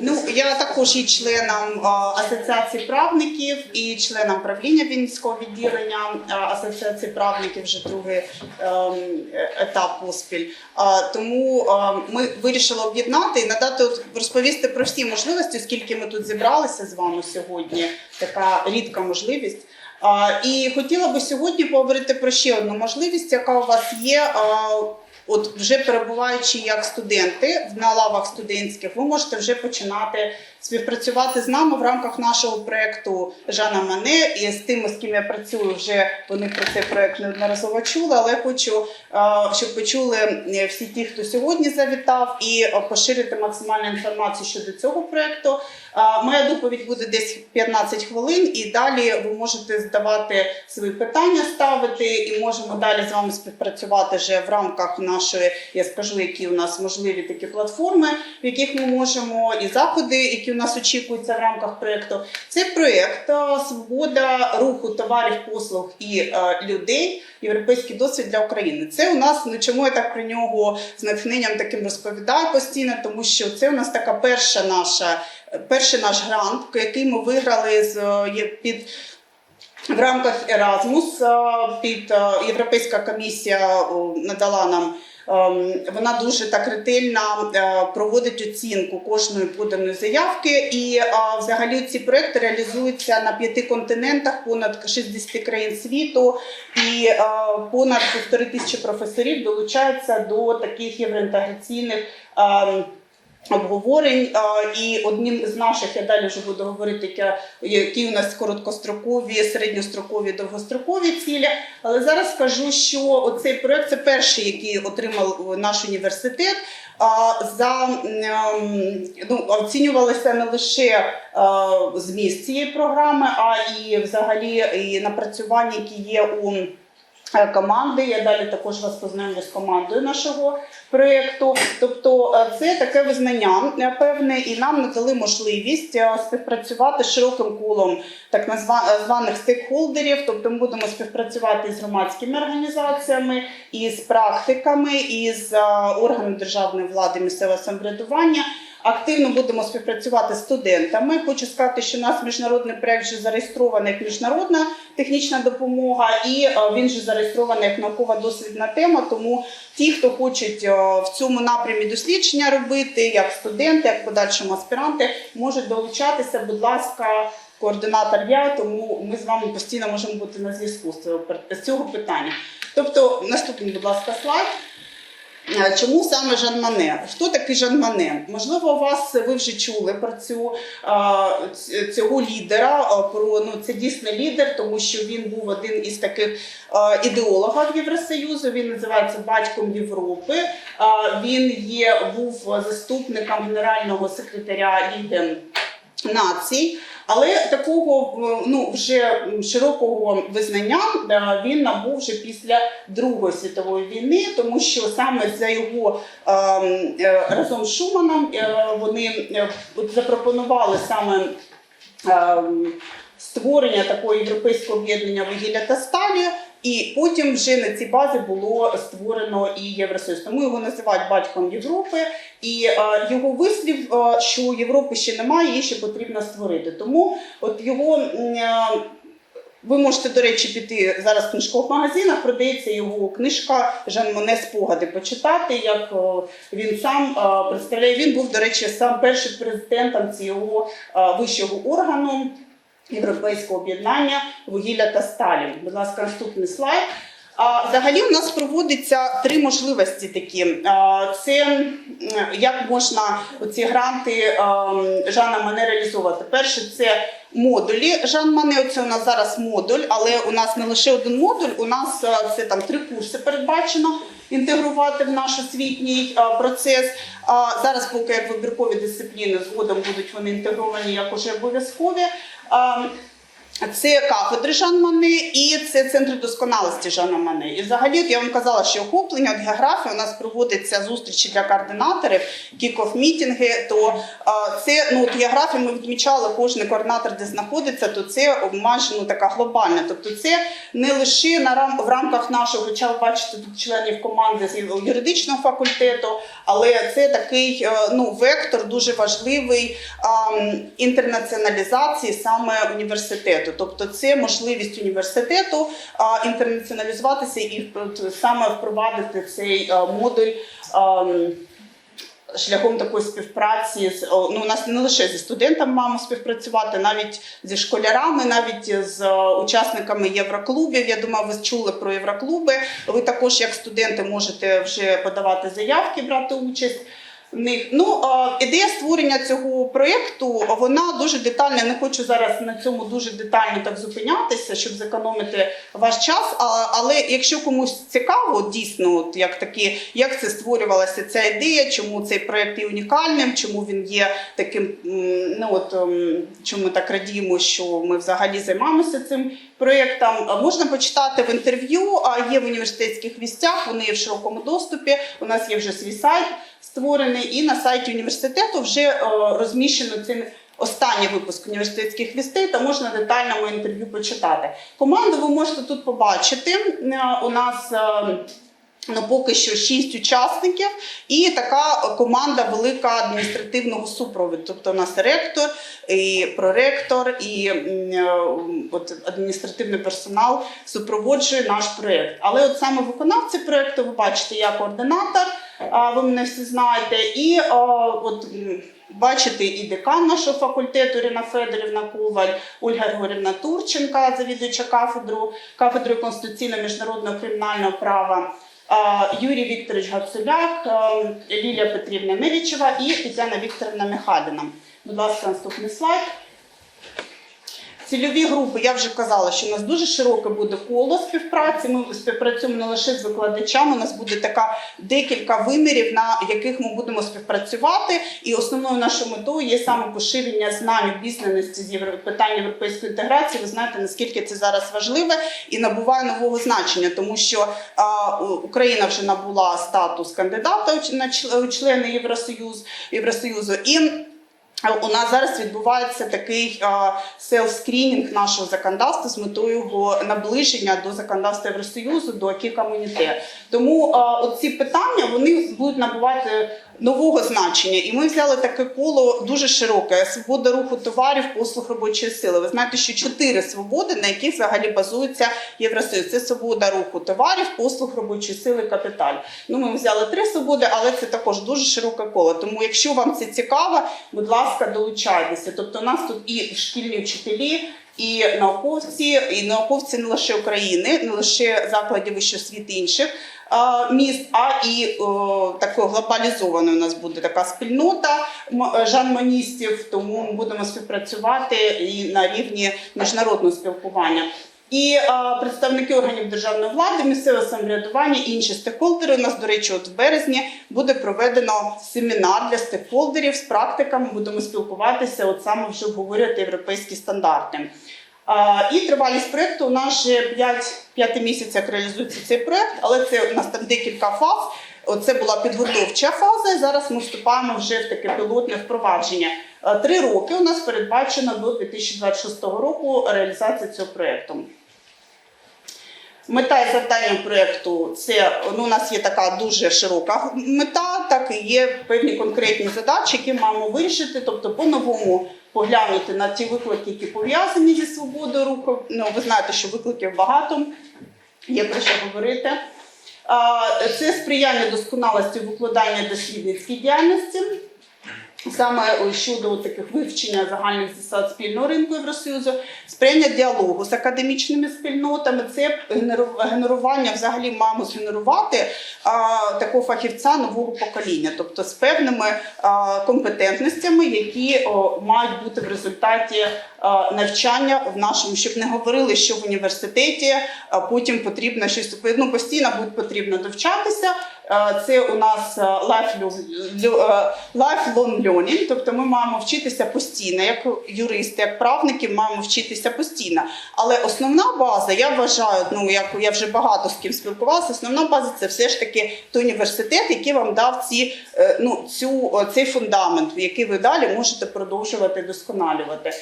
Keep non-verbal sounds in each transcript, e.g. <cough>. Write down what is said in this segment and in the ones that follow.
Ну, я також є членом асоціації правників і членом правління Вінницького відділення асоціації правників вже другий ем, етап поспіль. Тому ми вирішили об'єднати і надати розповісти про всі можливості, оскільки ми тут зібралися з вами сьогодні. Така рідка можливість. І хотіла би сьогодні поговорити про ще одну можливість, яка у вас є. От вже перебуваючи як студенти на лавах студентських, ви можете вже починати співпрацювати з нами в рамках нашого проєкту Жана Мане. І з тими, з ким я працюю, вже вони про цей проєкт неодноразово чули. Але хочу, е, щоб почули е, всі ті, хто сьогодні завітав, і е, поширити максимальну інформацію щодо цього проєкту. Моя доповідь буде десь 15 хвилин, і далі ви можете задавати свої питання, ставити, і можемо далі з вами співпрацювати вже в рамках нашої, я скажу, які у нас можливі такі платформи, в яких ми можемо, і заходи, які у нас очікуються в рамках проєкту. Цей проєкт е, свобода руху товарів, послуг і е, людей. Європейський досвід для України. Це у нас ну чому я так про нього з натхненням таким розповідаю постійно, тому що це у нас така перша наша, перший наш грант, який ми виграли з е, під. В рамках Erasmus е, під Європейська комісія надала нам. Ем, Вона дуже так ретельно е, проводить оцінку кожної поданої заявки, і е, взагалі ці проекти реалізуються на п'яти континентах, понад 60 країн світу, і е, понад півтори тисячі професорів долучаються до таких євроінтеграційних. Обговорень і одним з наших я далі вже буду говорити, які у нас короткострокові, середньострокові, довгострокові цілі. Але зараз скажу, що оцей проект це перший, який отримав наш університет. За ем, ну, оцінювалося не лише е, зміст цієї програми, а і взагалі і напрацювання, які є у команди. Я далі також вас познайомлю з командою нашого проєкту. Тобто е, це таке визнання е, певне, і нам надали можливість е, співпрацювати з широким колом так е, званих стейкхолдерів. Тобто ми будемо співпрацювати з громадськими організаціями, із практиками, із е, органами державної влади, місцевого самоврядування. Активно будемо співпрацювати з студентами. Хочу сказати, що у нас міжнародний проект вже зареєстрований як міжнародна технічна допомога, і е, він вже зареєстрований як наукова дослідна тема. Тому ті, хто хочуть е, в цьому напрямі дослідження робити, як студенти, як подальшому аспіранти, можуть долучатися. Будь ласка, координатор я, тому ми з вами постійно можемо бути на зв'язку з цього питання. Тобто, наступний, будь ласка, слайд. Е, Чому саме Жан Мане? Хто такий Жан Мане? Можливо, у вас ви вже чули про цю цього лідера. Про ну це дійсно лідер, тому що він був один із таких ідеологів Євросоюзу. Він називається батьком Європи. Він є був заступником генерального секретаря Ліги націй. Але такого ну вже широкого визнання е, він набув вже після Другої світової війни, тому що саме за його е, е, разом з Шуманом е, вони запропонували саме е, створення такого європейського об'єднання вугілля та сталі. І потім вже на цій базі було створено і Євросоюз. Тому його називають батьком Європи. І е, його вислів, е, що Європи ще немає, її ще потрібно створити. Тому от його. е, ви можете, до речі, піти зараз в книжкових магазинах, продається його книжка Жан Моне спогади почитати, як е, він сам е, представляє. Він був, до речі, сам першим президентом цього е, вищого органу Європейського об'єднання вугілля та сталі. Будь ласка, наступний слайд. Взагалі у нас проводиться три можливості такі. Це як можна ці гранти Жана Мане реалізовувати. Перше, це модулі Жан Мане. Це у нас зараз модуль, але у нас не лише один модуль, у нас це там три курси передбачено інтегрувати в наш освітній процес. Зараз поки як вибіркові дисципліни згодом будуть вони інтегровані як уже обов'язкові. Ем, Це кафедри Жан Мане і це центр досконалості Жана Мане. І взагалі, я вам казала, що охоплення от географії у нас проводиться зустрічі для координаторів, кік-оф мітінги. То це ну от географію ми відмічали, кожен координатор, де знаходиться, то це майже ну така глобальна. Тобто, це не лише на рам в рамках нашого, хоча ви бачите тут членів команди з юридичного факультету, але це такий е, ну вектор дуже важливий а, інтернаціоналізації саме університету. Тобто, це можливість університету інтернаціоналізуватися і саме впровадити цей модуль. Шляхом такої співпраці з ну, у нас не лише зі студентами маємо співпрацювати, навіть зі школярами, навіть з учасниками євроклубів. Я думаю, ви чули про євроклуби. Ви також, як студенти, можете вже подавати заявки, брати участь. В них. Ну, ідея створення цього проєкту, вона дуже детальна. Я не хочу зараз на цьому дуже детально так зупинятися, щоб зекономити ваш час. Але якщо комусь цікаво, дійсно, от як такі, як це створювалася ця ідея, чому цей проєкт є унікальним, чому він є таким, ну от ем, чому ми так радіємо, що ми взагалі займаємося цим проєктом. Можна почитати в інтерв'ю, а є в університетських вістях, вони є в широкому доступі. У нас є вже свій сайт створений, і на сайті університету вже е, розміщено цей останній випуск університетських вістей, та можна детально моє інтерв'ю почитати. Команду ви можете тут побачити. Е, У нас е, Ну, поки що шість учасників, і така команда велика адміністративного супроводу. Тобто у нас ректор, і проректор, і от адміністративний персонал супроводжує наш проєкт. Але от саме виконавці проєкту, ви бачите, я координатор, ви мене всі знаєте, і от. Бачите і декан нашого факультету Ірина Федорівна Коваль, Ольга Григорівна Турченка, завідуюча кафедру кафедрою конституційного міжнародного кримінального права. Юрій Вікторович Гацуляк, Лілія Петрівна Мирічева і Тетяна Вікторівна Михайліна. Будь ласка, наступний слайд. Цільові групи, я вже казала, що у нас дуже широке буде коло співпраці. Ми співпрацюємо не лише з викладачами. У нас буде така декілька вимірів, на яких ми будемо співпрацювати. І основною нашою метою є саме поширення знань обізнаності з питань європейської інтеграції. Ви знаєте, наскільки це зараз важливе і набуває нового значення, тому що а, Україна вже набула статус кандидата на члени Євросоюз, Євросоюзу. І у нас зараз відбувається такий селф-скрінінг нашого законодавства з метою його наближення до законодавства Євросоюзу, до акі комуніте. Тому оці питання вони будуть набувати нового значення. І ми взяли таке коло дуже широке: свобода руху товарів, послуг робочої сили. Ви знаєте, що чотири свободи, на яких взагалі базується Євросоюз. Це свобода руху товарів, послуг робочої сили, капіталь. Ну, ми взяли три свободи, але це також дуже широке коло. Тому, якщо вам це цікаво, будь ласка, долучайтеся. Тобто, у нас тут і шкільні вчителі. І науковці, і науковці не лише України, не лише закладів вищої освіти інших міст, а і такою глобалізованою у нас буде така спільнота жанманістів, тому ми будемо співпрацювати і на рівні міжнародного спілкування. І а, представники органів державної влади, місцевого самоврядування, інші стейкхолдери. У нас, до речі, от в березні буде проведено семінар для стейкхолдерів з практиками. Будемо спілкуватися, от саме вже обговорювати європейські стандарти. А, і тривалість проєкту у нас вже 5, 5 місяців реалізується цей проєкт, але це у нас там декілька фаз. Оце була підготовча фаза. і Зараз ми вступаємо вже в таке пілотне впровадження. Три роки у нас передбачено до 2026 року реалізація цього проєкту. Мета і завдання проєкту це ну, у нас є така дуже широка мета, так і є певні конкретні задачі, які маємо вирішити, тобто по-новому поглянути на ті виклики, які пов'язані зі свободою руху. Ну, ви знаєте, що викликів багато, є про що говорити. Це сприяння досконалості викладання дослідницькій діяльності. Саме щодо таких вивчення загальних засад спільного ринку Євросоюзу, сприяння діалогу з академічними спільнотами, це генеру- генерування взагалі маємо згенерувати а, такого фахівця нового покоління, тобто з певними а, компетентностями, які о, мають бути в результаті а, навчання в нашому, щоб не говорили, що в університеті а потім потрібно щось ну, постійно буде потрібно довчатися. Е, Це у нас е, lifelong е, learning, тобто ми маємо вчитися постійно, як юристи, як правники, маємо вчитися постійно. Але основна база, я вважаю, ну як я вже багато з ким спілкувалася, основна база це все ж таки той університет, який вам дав ці, ну, цю, цей фундамент, який ви далі можете продовжувати досконалювати.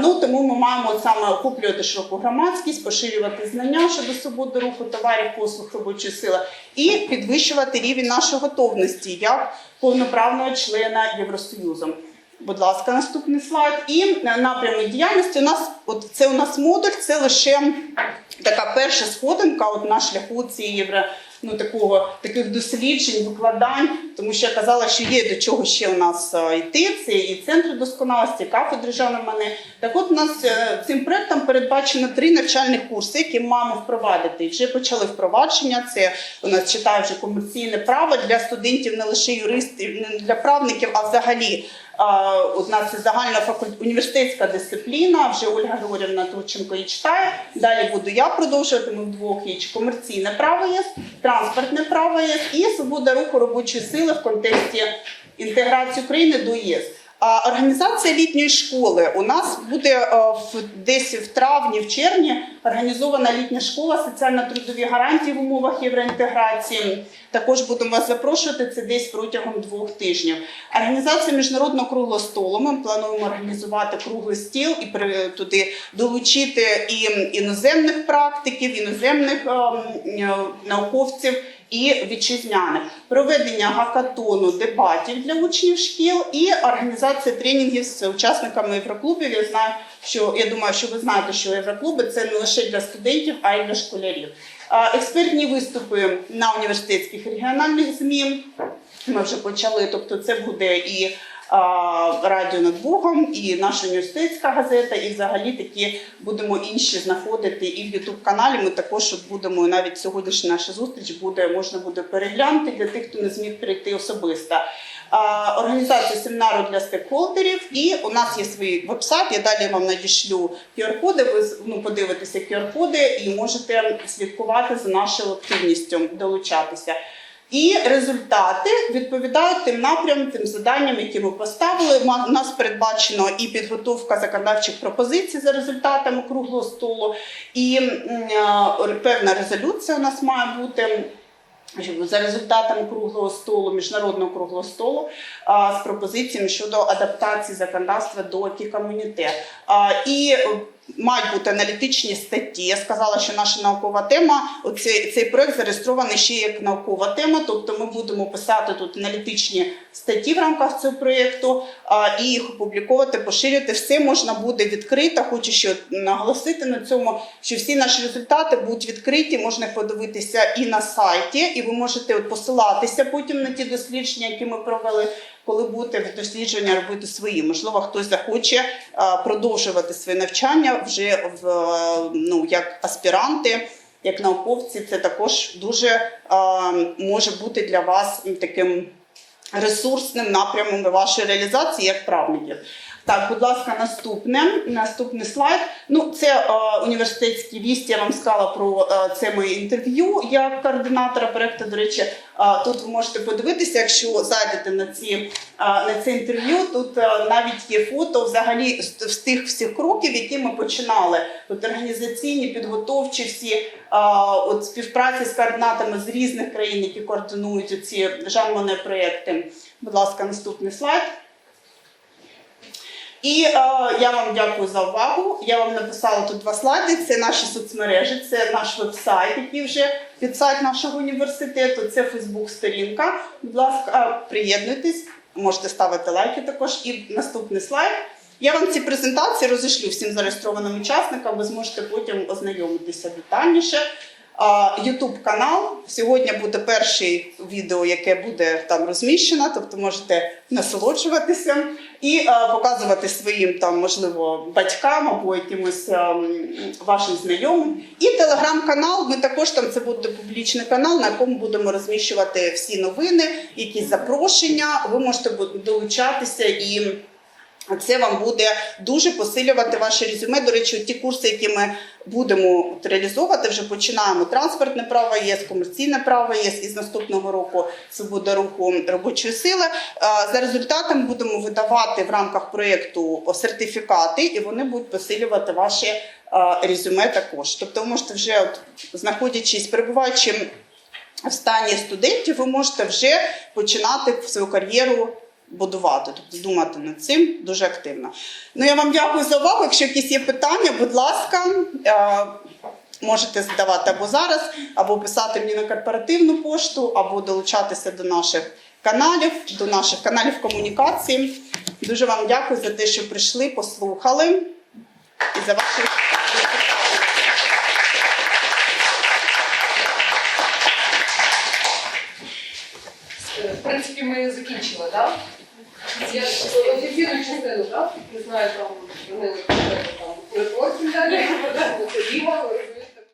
Ну тому ми маємо саме охоплювати широку громадськість, поширювати знання щодо свободи руху товарів, послуг робочої сили і підвищувати рівень нашої готовності як повноправного члена Євросоюзу. Будь ласка, наступний слайд. І напрями діяльності у нас, от це у нас модуль, це лише така перша сходинка от на шляху цієї євро. Ну, такого таких досліджень, викладань, тому що я казала, що є до чого ще у нас е, йти. Це і центри досконалості, і кафедри Жана Мане. Так от у нас е, цим проектом передбачено три навчальних курси, які маємо впровадити. І вже почали впровадження. Це у нас читає вже комерційне право для студентів, не лише юристів, не для правників, а взагалі. У нас це загальна факульт... університетська дисципліна. Вже Ольга Григорівна Турченко її читає. Далі буду я продовжувати. Ми вдвох є комерційне право є, транспортне право є і свобода руху робочої сили в контексті інтеграції України до ЄС. Організація літньої школи у нас буде е, десь в травні, в червні організована літня школа соціально-трудові гарантії в умовах євроінтеграції. Також будемо вас запрошувати це десь протягом двох тижнів. Організація міжнародного круглого столу. Ми плануємо організувати круглий стіл і туди долучити і іноземних практиків, іноземних ем, е, науковців і вітчизняних, проведення гакатону, дебатів для учнів шкіл і організація тренінгів з учасниками євроклубів. Я знаю, що я думаю, що ви знаєте, що євроклуби це не лише для студентів, а й для школярів. Експертні виступи на університетських регіональних змін. Ми вже почали, тобто це буде і радіо над Богом, і наша університетська газета, і взагалі такі будемо інші знаходити і в Ютуб каналі. Ми також от будемо навіть сьогоднішня наша зустріч буде можна буде переглянути для тих, хто не зміг прийти особисто. Організація семінару для стейкхолдерів, і у нас є свій вебсайт. Я далі вам надішлю QR-коди. Ви ну, подивитеся QR-коди і можете слідкувати за нашою активністю, долучатися. І результати відповідають тим напрямам, тим заданням, які ми поставили. У нас передбачено і підготовка законодавчих пропозицій за результатами круглого столу, і е, певна резолюція у нас має бути. За результатами круглого столу, міжнародного круглого столу з пропозиціями щодо адаптації законодавства до ті-комуніте. І е, мають бути аналітичні статті. Я сказала, що наша наукова тема, оцей цей проект зареєстрований ще як наукова тема. Тобто ми будемо писати тут аналітичні статті в рамках цього проєкту і їх опубліковувати, поширювати. Все можна буде відкрито. Хочу ще наголосити на цьому, що всі наші результати будуть відкриті, можна подивитися і на сайті, і ви можете от посилатися потім на ті дослідження, які ми провели. Коли будете дослідження робити свої, можливо, хтось захоче продовжувати своє навчання вже в ну як аспіранти, як науковці. Це також дуже може бути для вас таким ресурсним напрямом вашої реалізації як правників. Так, будь ласка, наступне наступний слайд. Ну, це е, університетський вість. Я вам сказала про е, це моє інтерв'ю як координатора проекту. До речі, е, тут ви можете подивитися, якщо зайдете на ці е, на це інтерв'ю. Тут е, навіть є фото взагалі з, тих всіх кроків, які ми починали. Тут організаційні, підготовчі всі е, от співпраці з координатами з різних країн, які координують ці Жан Моне проекти. Будь ласка, наступний слайд. І е, я вам дякую за увагу. Я вам написала тут два слайди. Це наші соцмережі, це наш веб-сайт, який вже під сайт нашого університету. Це Фейсбук-сторінка. Будь ласка, е, приєднуйтесь, можете ставити лайки також. І наступний слайд. Я вам ці презентації розішлю всім зареєстрованим учасникам. Ви зможете потім ознайомитися детальніше. Ютуб канал. Сьогодні буде перше відео, яке буде там розміщено, тобто можете насолоджуватися і е, показувати своїм там, можливо, батькам або якимось е, вашим знайомим. І телеграм-канал. Ми також там це буде публічний канал, на якому будемо розміщувати всі новини, якісь запрошення. Ви можете долучатися і Це вам буде дуже посилювати ваше резюме. До речі, ті курси, які ми будемо реалізовувати, вже починаємо транспортне право є, комерційне право є, і з наступного року свобода руху робочої сили. За результатами будемо видавати в рамках проєкту сертифікати, і вони будуть посилювати ваше резюме також. Тобто, ви можете вже, от, знаходячись, перебуваючи в стані студентів, ви можете вже починати свою кар'єру будувати, тобто думати над цим дуже активно. Ну я вам дякую за увагу. Якщо якісь є питання, будь ласка, е, можете задавати або зараз, або писати мені на корпоративну пошту, або долучатися до наших каналів, до наших каналів комунікації. Дуже вам дякую за те, що прийшли, послухали і за ваші. В принципі, ми закінчили, так? Я офіційну частину, так? Не знаю, там вони там репорт далі, <laughs> Діма,